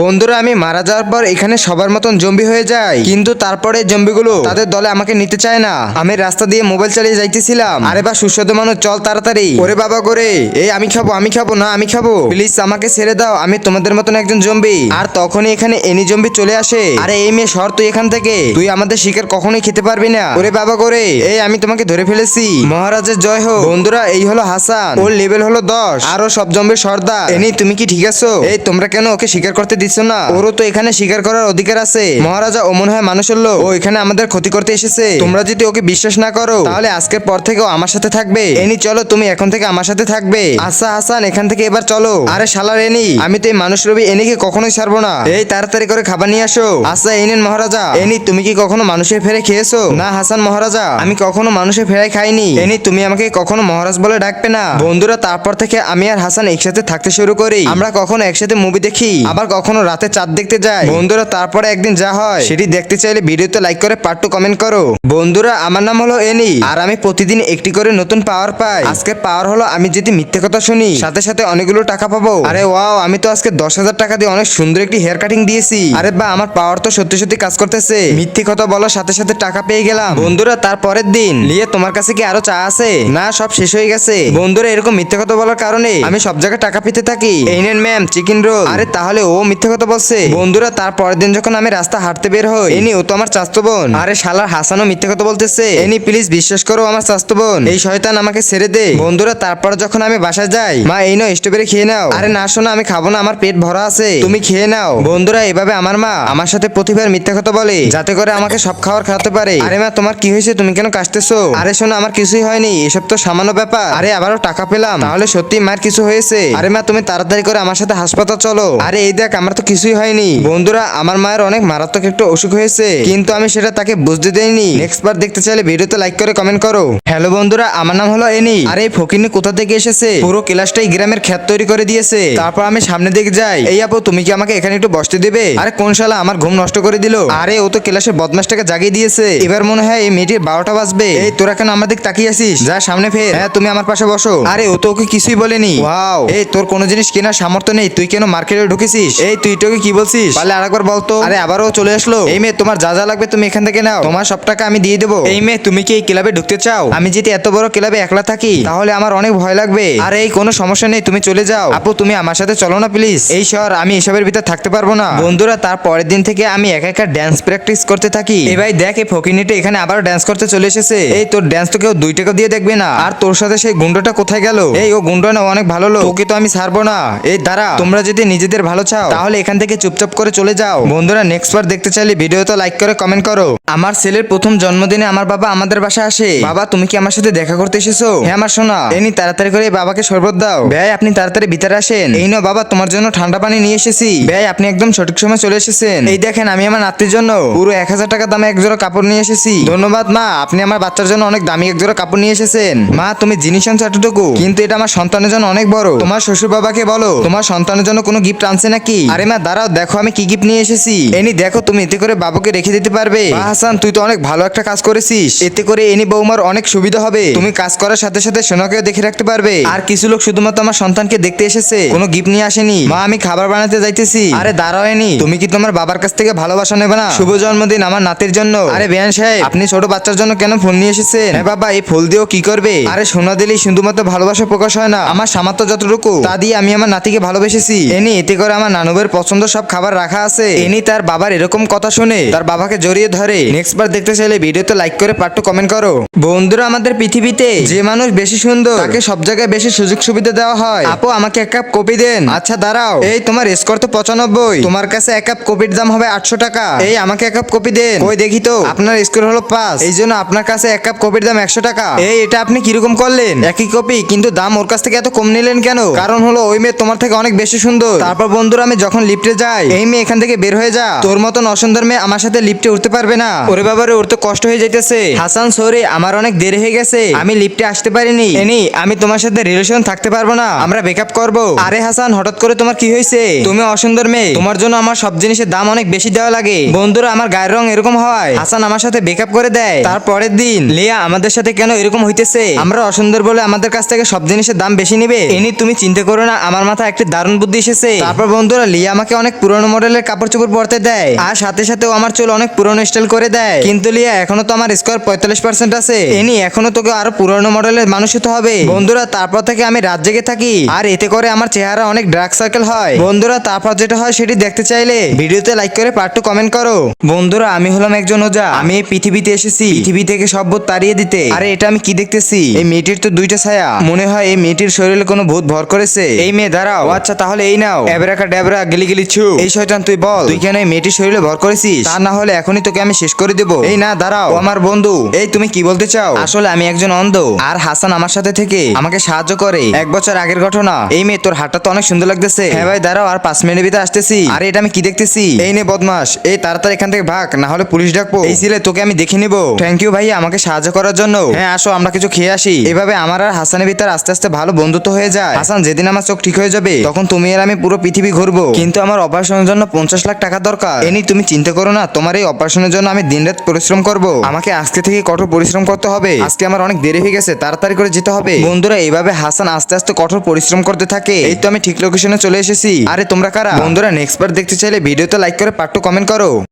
বন্ধুরা, আমি মারা যাওয়ার পর এখানে সবার মতন জম্বি হয়ে যায় কিন্তু তারপরে জম্বিগুলো তাদের দলে আমাকে নিতে চায় না। আমি রাস্তা দিয়ে মোবাইল চালিয়ে যাইতেছিলাম। আরে বা সুস্বাদু মানুষ, চল তাড়াতাড়ি। ওরে বাবা করে এই আমি খাব আমি খাব, না, আমি খাব। প্লিজ আমাকে ছেড়ে দাও, আমি তোমাদের মতন একজন জম্বি। আর তখনই এখানে এনি জম্বি চলে আসে। আরে এই মেয়ে সর তুই এখান থেকে। তুই আমাদের শিকার কখনোই খেতে পারবি না। ওরে বাবা করে এই আমি তোমাকে ধরে ফেলেছি। মহারাজের জয় হোক। বন্ধুরা, এই হলো হাসান। ওর লেভেল হলো দশ। আরও সব জম্বির সর্দার। এনি, তুমি কি ঠিক আছো? এই, তোমরা কেন ওকে শিকার করতে দিচ্ছ না? ওরও তো এখানে শিকার করার অধিকার আছে। মহারাজা ও মনে হয় মানুষের লোক। ও এখানে আমাদের ক্ষতি করতে এসেছে। তোমরা যদি ওকে বিশ্বাস না করো, তাহলে আজকের পর থেকে ও আমার সাথে থাকবে। এনি, চলো, তুমি এখন থেকে আমার সাথে থাকবে। আচ্ছা হাসান এখান থেকে এবার চলো। আরে শালার এনি আমি তো এই মানুষ রবি এনিকে কখনোই ছাড়বো না। এই তাড়াতাড়ি করে খাবার নিয়ে আসো। আচ্ছা এই নেন মহারাজা। এনি, তুমি কি কখনো মানুষের ফেরে খেয়েছো? না, হাসান মহারাজা, আমি কখনো মানুষের ফেরাই খাইনি। এনি, তুমি আমাকে কখনো মহারাজ বলে ডাকবে না। বন্ধুরা, তারপর থেকে আমি আর হাসান একসাথে থাকতে শুরু করি। আমরা কখনো একসাথে মুভি দেখি, আবার কখনো রাতে চাঁদ দেখতে যাই বন্ধুরা তারপরে একদিন যা হয়। সেটি দেখতে চাইলে ভিডিওতে লাইক করে পার্ট টু কমেন্ট করো। বন্ধুরা আমার নাম হলো এনি। আর আমি প্রতিদিন একটি করে নতুন পাওয়ার পাই। আজকে পাওয়ার হলো আমি যদি মিথ্যে কথা শুনি সাথে সাথে অনেকগুলো টাকা পাবো। আরে ওয়াও আমি তো আজকে দশ হাজার টাকা দিয়ে অনেক সুন্দর একটি হেয়ার কাটিং দিয়েছি। আরে বা আমার পাওয়ার তো সত্যি সত্যি কাজ করতেছে। মিথ্যে কথা বলার সাথে সাথে টাকা পেয়ে গেলাম। বন্ধুরা তার পরের দিন। লিয়ে তোমার কাছে কি আরও চা আছে? না সব শেষ হয়ে গেছে। বন্ধুরা এরকম মিথ্যে কথা বলার কারণে আমি সব জায়গায় টাকা পেতে থাকি। এই নেন ম্যাম চিকেন রোল আরে তাহলে ও মিথ্যে কথা বলছে। বন্ধুরা তার পরের দিন যখন আমি রাস্তা হাঁটতে বের হই এনি ও তো আমার চাস্তো বোন। আরে শালার হাসানও মিথ্যে কথা বলতেছে। এনি প্লিজ বিশ্বাস করো আমার চাস্তো বোন। এই শয়তান আমাকে ছেড়ে দে। বন্ধুরা তারপর যখন আমি বাসায় যাই মা এই নাও স্ট্রবেরি খেয়ে নাও। আরে না শোনো আমি খাব না আমার পেট ভরা আছে। তুমি খেয়ে নাও। বন্ধুরা এভাবে আমার মা আমার সাথে প্রতিবার মিথ্যা কথা বলে যাতে করে আমাকে সব খাবার খাওয়াতে পারে। আরে মা তোমার কি হয়েছে? তুমি কেন কাশতেছো? আরে শোনো আমার কিছুই হয়নি এসব তো সামান্য ব্যাপার। আরে আবারও টাকা পেলাম। তাহলে সত্যি মার কিছু হয়েছে। আরে মা তুমি তাড়াতাড়ি করে আমার সাথে হাসপাতাল চলো। আরে এই দেখ আমার তো কিছুই হয়নি। বন্ধুরা, আমার মায়ের অনেক মারাত্মক একটু অসুখ হয়েছে, কিন্তু আমি সেটা তাকে বুঝতে দেইনি। নেক্সট বার দেখতে চাইলে ভিডিওতে লাইক করে কমেন্ট করো। হ্যালো বন্ধুরা, আমার নাম হলো এনি আরে, এই ফকিনি কোথা থেকে এসেছে? পুরো ক্লাসটাই গ্রামের খ্যাত তৈরি করে দিয়েছে। তারপর আমি সামনে দিকে যাই। এই আপু, তুমি কি আমাকে এখানে একটু বসতে দিবে? আরে, কোন শালা, আমার ঘুম নষ্ট করে দিল। আরে, ও তো ক্লাসের বদমাসটাকে জাগিয়ে দিয়েছে। এবার মনে হয় এই মেয়েটির বারোটা বাজবে। এই, তোরা কেন আমার দিকে তাকিয়ে আছিস? যা, সামনে ফের। হ্যাঁ তুমি আমার পাশে বসো। আরে, ও তো ওকে কিছুই বলেনি। ওয়াও এই, তোর কোনো জিনিস কেনার সামর্থ্য নেই। তুই কেন মার্কেটে ঢুকেছিস? এই তুই তোকে কি বলছিস? পারলে আরেকবার বলতো আরে আবারও চলে আসলো। এই মেয়ে তোমার যা যা লাগবে তুমি এখান থেকে নাও। তোমার সব টাকা আমি দিয়ে দেবো। এই মেয়ে তুমি কি এই ক্লাবে ঢুকতে চাও? আমি যদি এত বড় ক্লাবে একলা থাকি তাহলে আমার অনেক ভয় লাগবে। আর এই কোনো সমস্যা নেই তুমি চলে যাও। আপু তুমি আমার সাথে চলো না প্লিজ। এই শহর আমি এসবের ভিতর থাকতে পারব না। বন্ধুরা তার পরের দিন থেকে আমি একা একা ড্যান্স প্র্যাকটিস করতে থাকি। এ ভাই দেখ এই ফকিনিটা এখানে আবার ড্যান্স করতে চলে এসেছে। এই তোর ড্যান্স তো কেউ দুই টাকা দিয়ে দেখবে না। আর তোর সাথে সেই গুন্ডটা কোথায় গেল? এই ও গুন্ড না অনেক ভালো লোক। ওকে তো আমি ছাড়বো না। এই দাঁড়া। তোমরা যদি নিজেদের ভালো চাও তাহলে এখান থেকে চুপচাপ করে চলে যাও। বন্ধুরা নেক্সট বার দেখতে চাইলে ভিডিও তো লাইক করে কমেন্ট করো। আমার ছেলের প্রথম জন্মদিনে আমার বাবা আমাদের বাসায় আসে। বাবা, তুমি কি আমার সাথে দেখা করতে এসেছ? হ্যাঁ আমার শোনা এনি তাড়াতাড়ি করে বাবাকে শরবত দাও। ভাই আপনি তাড়াতাড়ি ভিতরে আসেন। এই নাও বাবা, তোমার জন্য ঠান্ডা পানি নিয়ে এসেছি। ভাই আপনি একদম সঠিক সময় চলে এসেছেন। এই দেখেন, আমি আমার নাতির জন্য পুরো এক হাজার টাকা দামে এক জোড়া কাপড় নিয়ে এসেছি। ধন্যবাদ, মা। আপনি আমার বাচ্চার জন্য অনেক দামি এক জোড়া কাপড় নিয়ে এসেছেন। মা, তুমি জিনিস আনছো এতটুকু। কিন্তু এটা আমার সন্তানের জন্য অনেক বড়। তোমার শ্বশুর বাবাকে বলো, তোমার সন্তানের জন্য কোনো গিফট আনছে নাকি? আরে মা দাঁড়াও, দেখো আমি কি গিফট নিয়ে এসেছি। এনি, দেখো, তুমি এতে করে বাবুকে রেখে দিতে পারবে। হাসান, তুই তো অনেক ভালো একটা কাজ করেছিস। এতে করে এনি বৌমার অনেক সুবিধা হবে। তুমি কাজ করার সাথে সাথে সোনাকেও দেখে রাখতে পারবে। আর কিছু লোক শুধুমাত্র আমার সন্তানকে দেখতে এসেছে। কোনো গিফট নিয়ে আসেনি। মা, আমি খাবার বানাতে যাইতেছি। আরে, দাঁড়াও, এনি। তুমি কি তোমার বাবার কাছ থেকে ভালোবাসা নেবে না? শুভ জন্মদিন আমার নাতির জন্য। আরে, বেয়ান সাহেব, আপনি ছোট বাচ্চার জন্য কেন ফুল নিয়ে এসেছেন? হ্যাঁ বাবা, এই ফুল দিয়েও কি করবে? আরে, সোনা দিলেই শুধুমাত্র ভালোবাসা প্রকাশ হয় না। আমার সামর্থ্য যতটুকু, তা দিয়ে আমি আমার নাতিকে ভালোবেসেছি। এনি, এতে করে আমার নানুবের পছন্দ সব খাবার রাখা আছে। এনি তার বাবার এরকম কথা শুনে তার বাবাকে জড়িয়ে ধরে। নেক্সট বার দেখতে চাইলে ভিডিওতে লাইক করে পার্ট কমেন্ট করো। বন্ধুরা, আমাদের পৃথিবীতে যে মানুষ বেশি সুন্দর, তাকে সব জায়গায় বেশি সুযোগ সুবিধা দেওয়া হয়। আপু, আমাকে এক কাপ কপি দেন। আচ্ছা দাঁড়াও। এই, তোমার স্কোর তো পঁচানব্বই। তোমার কাছে এক কাপ কপির দাম হবে আটশো টাকা। এই, আমাকে এক কাপ কপি দেন। ওই দেখি তো। আপনার স্কোর হলো পাঁচ। এই জন্য আপনার কাছে এক কাপ কপির দাম একশো টাকা। এই, এটা আপনি কীরকম করলেন? একই কপি কিন্তু দাম ওর কাছ থেকে এত কম নিলেন কেন? কারণ হলো ওই মেয়ে তোমার থেকে অনেক বেশি সুন্দর। তারপর বন্ধুরা, আমি যখন লিফটে যাই? এই মেয়ে এখান থেকে বের হয়ে যা। তোর মতন অসুন্দর মেয়ে আমার সাথে লিফটে উঠতে পারবে না। ওরে বাবারে ওর তো কষ্ট হয়ে যাইতেছে। হাসান, সরি, আমার অনেক দেরি হয়ে গেছে। আমি লিফটে আসতে পারিনি। এনি, আমি তোমার সাথে রিলেশন থাকতে পারব না। আমরা ব্রেকআপ করব। আরে হাসান, হঠাৎ করে তোমার কি হয়েছে? তুমি অসুন্দর মেয়ে। তোমার জন্য আমার সব জিনিসের দাম অনেক বেশি দেওয়া লাগে। বন্ধুরা, আমার গায়ের রং এরকম হয়। হাসান আমার সাথে ব্রেকআপ করে দেয়। তারপরের দিন, লিয়া আমাদের সাথে কেন এরকম হইতেছে? আমরা অসুন্দর বলে আমাদের কাছ থেকে সব জিনিসের দাম বেশি নিবে? এনি, তুমি চিন্তা করো না, আমার মাথায় একটি দারুণ বুদ্ধি এসেছে। তারপর বন্ধুরা, লিয়া আমাকে অনেক পুরনো মডেলের কাপড় চোপড় পরতে দেয়। আর সাথে সাথে আমার চুল অনেক পুরনো স্টাইল করে দেয়। কিন্তু লিয়া, এখনও তো আমার স্কোয়ার পঁয়তাল্লিশ পার্সেন্ট আছে। এনি এখনও তোকে আরও পুরনো মডেলের মানুষ হতে হবে। বন্ধুরা, তারপর থেকে আমি রাত জেগে থাকি। আর এতে করে আমার চেহারা অনেক ডার্ক সার্কেল হয়। বন্ধুরা, তারপর যেটা হয় সেটি দেখতে চাইলে ভিডিওতে লাইক করে পার্ট টু কমেন্ট করো। বন্ধুরা, আমি হলাম একজন ওজা। আমি এই পৃথিবীতে এসেছি। পৃথিবী থেকে সব ভূত তাড়িয়ে দিতে। আরে, এটা আমি কি দেখতেছি? এই মেয়েটির তো দুইটা ছায়া। মনে হয় এই মেয়েটির শরীরে কোনো ভূত ভর করেছে। এই মেয়ে, দাঁড়াও। আচ্ছা তাহলে এই নাও। এবারাকা ডেবরা গেলি গেলি ছু। এই শয়তান তুই বল। তুই কেন এই মেয়েটির শরীরে ভর করেছিস? তা না হলে এখনই তোকে আমি শেষ করে দেব। এই না দাঁড়াও। আমার বন্ধু। এই তুমি কি বলতে চাও? আসলে আমি একজন অন্ধ। আর হাসান আমার সাথে থেকে আমাকে সাহায্য করে। এক বছর আগের ঘটনা। এই মেয়ে তোর হাতটা তো অনেক সুন্দর লাগতেছে। হ্যাঁ ভাই দাঁড়াও আর পাঁচ মিনিটের ভিতরে আসতেছি। আরে এটা আমি কি দেখতেছি? এই নে বদমাস। এই তাড়াতাড়ি এখান থেকে ভাগ না হলে পুলিশ ডাকবো। এই ছিলে তোকে আমি দেখে নিব। থ্যাংক ইউ ভাই আমাকে সাহায্য করার জন্য। হ্যাঁ আসো আমরা কিছু খেয়ে আসি। এভাবে আমার আর হাসানের ভিতরে আস্তে আস্তে ভালো বন্ধুত্ব হয়ে যায়। হাসান যেদিন আমার চোখ ঠিক হয়ে যাবে তখন তুমি আর আমি পুরো পৃথিবী ঘুরবো। কিন্তু আমার অপারেশনের জন্য পঞ্চাশ লাখ টাকা দরকার। এনি তুমি চিন্তা করো না, তোমার এই অপারেশনের জন্য আমি দিনরাত পরিশ্রম করব। আমাকে আজকে থেকে কঠোর পরিশ্রম করতে হবে। আজকে আমার অনেক দেরি হয়ে গেছে, তাড়াতাড়ি করে যেতে হবে। বন্ধুরা, এইভাবে হাসান আস্তে আস্তে কঠোর পরিশ্রম করতে থাকে। এই তো আমি ঠিক লোকেশনে চলে এসেছি। আরে তোমরা কারা? বন্ধুরা নেক্সট বার দেখতে চাইলে ভিডিওতে লাইক করে পার্টটু কমেন্ট করো।